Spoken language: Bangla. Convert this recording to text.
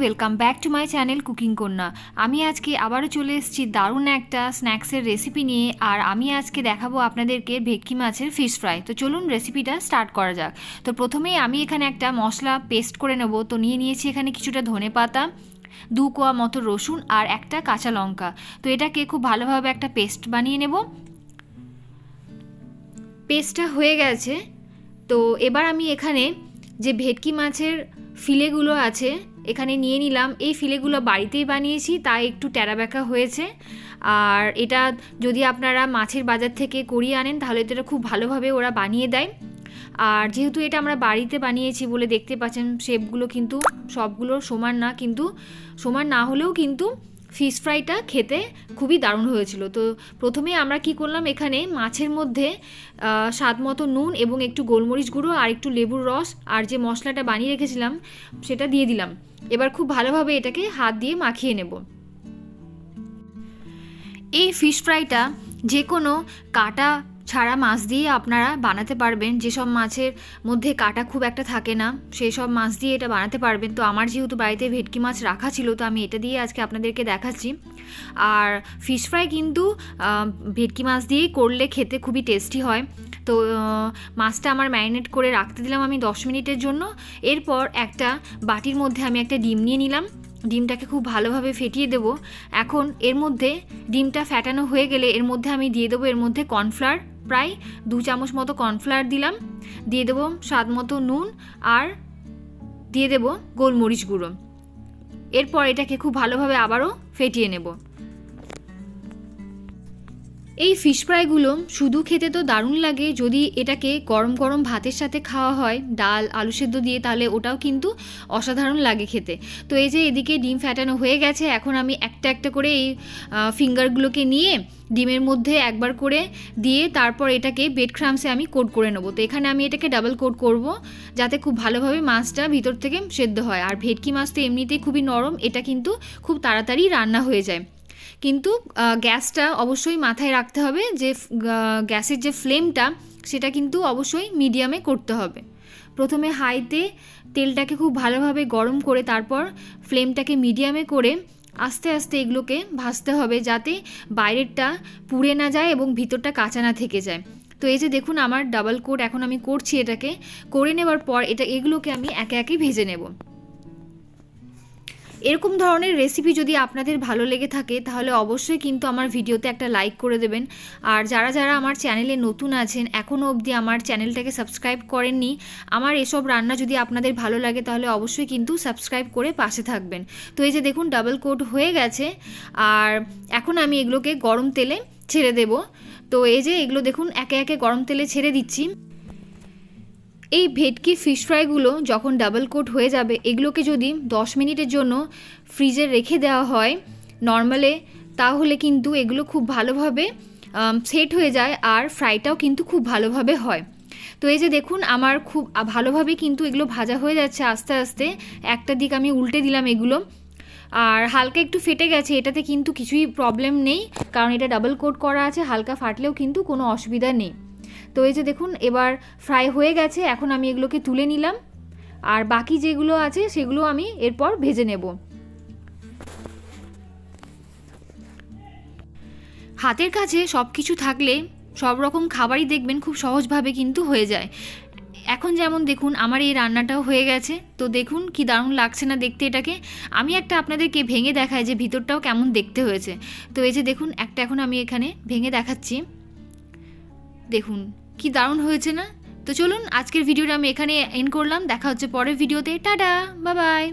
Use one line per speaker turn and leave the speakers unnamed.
Welcome back to my channel cooking Kanya আমি আজকে আবারও চলে এসেছি দারুণ একটা স্ন্যাক্সের রেসিপি নিয়ে, আর আমি আজকে দেখাবো আপনাদেরকে ভেটকি মাছের ফিশ ফ্রাই তো চলুন রেসিপিটা স্টার্ট করা যাক। তো প্রথমেই আমি এখানে একটা মশলা পেস্ট করে নেব। তো নিয়ে নিয়েছি এখানে কিছুটা ধনে পাতা, দু কোয়া মতো রসুন, আর একটা কাঁচা লঙ্কা। তো এটাকে খুব ভালোভাবে একটা পেস্ট বানিয়ে নেব। পেস্টটা হয়ে গেছে। তো এবার আমি এখানে যে ভেটকি মাছের ফিলেগুলো আছে এখানে নিয়ে নিলাম। এই ফিলেগুলো বাড়িতেই বানিয়েছি, তাই একটু ট্যাড়াব্যাকা হয়েছে। আর এটা যদি আপনারা মাছের বাজার থেকে করিয়ে আনেন, তাহলে তো এটা খুব ভালোভাবে ওরা বানিয়ে দেয়। আর যেহেতু এটা আমরা বাড়িতে বানিয়েছি বলে দেখতে পাচ্ছেন, শেপগুলো কিন্তু সবগুলো সমান না, কিন্তু সমান না হলেও কিন্তু ফিশ ফ্রাইটা খেতে খুবই দারুণ হয়েছিল। তো প্রথমে আমরা কি করলাম, এখানে মাছের মধ্যে স্বাদ মতো নুন এবং একটু গোলমরিচ গুঁড়ো আর একটু লেবুর রস আর যে মশলাটা বানিয়ে রেখেছিলাম, সেটা দিয়ে দিলাম। এবার খুব ভালোভাবে এটাকে হাত দিয়ে মাখিয়ে নেব। এই ফিশ ফ্রাইটা যে কোনো কাটা ছাড়া মাছ দিয়ে আপনারা বানাতে পারবেন। যেসব মাছের মধ্যে কাটা খুব একটা থাকে না সেই সব মাছ দিয়ে এটা বানাতে পারবেন। তো আমার যেহেতু বাড়িতে ভেটকি মাছ রাখা ছিল, তো আমি এটা দিয়ে আজকে আপনাদেরকে দেখাচ্ছি। আর ফিশ ফ্রাই কিন্তু ভেটকি মাছ দিয়েই করলে খেতে খুবই টেস্টি হয়। তো মাছটা আমার ম্যারিনেট করে রাখতে দিলাম আমি দশ মিনিটের জন্য। এরপর একটা বাটির মধ্যে আমি একটা ডিম নিয়ে নিলাম। ডিমটাকে খুব ভালোভাবে ফেটিয়ে দেবো। এখন এর মধ্যে ডিমটা ফ্যাটানো হয়ে গেলে এর মধ্যে আমি দিয়ে দেবো এর মধ্যে কর্নফ্লাওয়ার প্রায় দু চামচ মতো কর্নফ্লাওয়ার দিলাম। দিয়ে দেবো স্বাদ মতো নুন আর দিয়ে দেবো গোলমরিচ গুঁড়ো। এরপর এটাকে খুব ভালোভাবে আবারও ফেটিয়ে নেব। এই ফিশ ফ্রাইগুলো শুধু খেতে তো দারুণ লাগে। যদি এটাকে গরম গরম ভাতের সাথে খাওয়া হয়, ডাল, আলু সেদ্ধ দিয়ে, তাহলে ওটাও কিন্তু অসাধারণ লাগে খেতে। তো এই যে এদিকে ডিম ফ্যাটানো হয়ে গেছে, এখন আমি একটা একটা করে এই ফিঙ্গারগুলোকে নিয়ে ডিমের মধ্যে একবার করে দিয়ে তারপর এটাকে বেড ক্রামসে আমি কোট করে নেব। তো এখানে আমি এটাকে ডাবল কোট করব, যাতে খুব ভালোভাবে মাছটা ভিতর থেকে সেদ্ধ হয়। আর ভেটকি মাছ তো এমনিতেই খুবই নরম, এটা কিন্তু খুব তাড়াতাড়ি রান্না হয়ে যায়। কিন্তু গ্যাসটা অবশ্যই মাথায় রাখতে হবে যে গ্যাসের যে ফ্লেমটা, সেটা কিন্তু অবশ্যই মিডিয়ামে করতে হবে। প্রথমে হাইতে তেলটাকে খুব ভালোভাবে গরম করে, তারপর ফ্লেমটাকে মিডিয়ামে করে আস্তে আস্তে এগুলোকে ভাজতে হবে যাতে বাইরেরটা পুড়ে না যায় এবং ভিতরটা কাঁচা না থেকে যায়। তো এই যে দেখুন, আমার ডাবল কোট এখন আমি করছি এটাকে। করে নেবার পর এটা, এগুলোকে আমি একে একে ভেজে নেব। এরকম ধরনের রেসিপি যদি আপনাদের ভালো লেগে থাকে, তাহলে অবশ্যই কিন্তু আমার ভিডিওতে একটা লাইক করে দেবেন। আর যারা যারা আমার চ্যানেলে নতুন আছেন এখনও অবধি আমার চ্যানেলটাকে সাবস্ক্রাইব করেননি, আমার এসব রান্না যদি আপনাদের ভালো লাগে, তাহলে অবশ্যই কিন্তু সাবস্ক্রাইব করে পাশে থাকবেন। তো এই যে দেখুন ডাবল কোট হয়ে গেছে। আর এখন আমি এগুলোকে গরম তেলে ছেড়ে দেব। তো এই যে এগুলো দেখুন, একে একে গরম তেলে ছেড়ে দিচ্ছি। এই ভেটকি ফিশ ফ্রাইগুলো যখন ডাবল কোট হয়ে যাবে, এগুলোকে যদি 10 মিনিটের জন্য ফ্রিজে রেখে দেওয়া হয় নর্মালে তাহলে কিন্তু এগুলো খুব ভালোভাবে সেট হয়ে যায় আর ফ্রাইটাও কিন্তু খুব ভালোভাবে হয়। তো এই যে দেখুন, আমার খুব ভালোভাবে কিন্তু এগুলো ভাজা হয়ে যাচ্ছে আস্তে আস্তে। একটা দিক আমি উল্টে দিলাম এগুলো। আর হালকা একটু ফেটে গেছে, এটাতে কিন্তু কিছুই প্রবলেম নেই, কারণ এটা ডাবল কোট করা আছে, হালকা ফাটলেও কিন্তু কোনো অসুবিধা নেই। তো এই যে দেখুন, এবার ফ্রাই হয়ে গেছে, এখন আমি এগুলোকে তুলে নিলাম। আর বাকি যেগুলো আছে, সেগুলো আমি এরপর ভেজে নেব। হাতের কাছে সব কিছু থাকলে সব রকম খাবারই দেখবেন খুব সহজভাবে কিন্তু হয়ে যায়। এখন যেমন দেখুন, আমার এই রান্নাটাও হয়ে গেছে। তো দেখুন কি দারুণ লাগছে না দেখতে এটাকে। আমি একটা আপনাদেরকে ভেঙে দেখাই যে ভিতরটাও কেমন দেখতে হয়েছে। তো এই যে দেখুন, একটা এখন আমি এখানে ভেঙে দেখাচ্ছি। দেখুন, কি দারুণ হয়েছে না? তো চলুন, আজকের ভিডিওটা আমি এখানে এন্ড করলাম। দেখা হচ্ছে পরের ভিডিওতে। টাটা বা বাই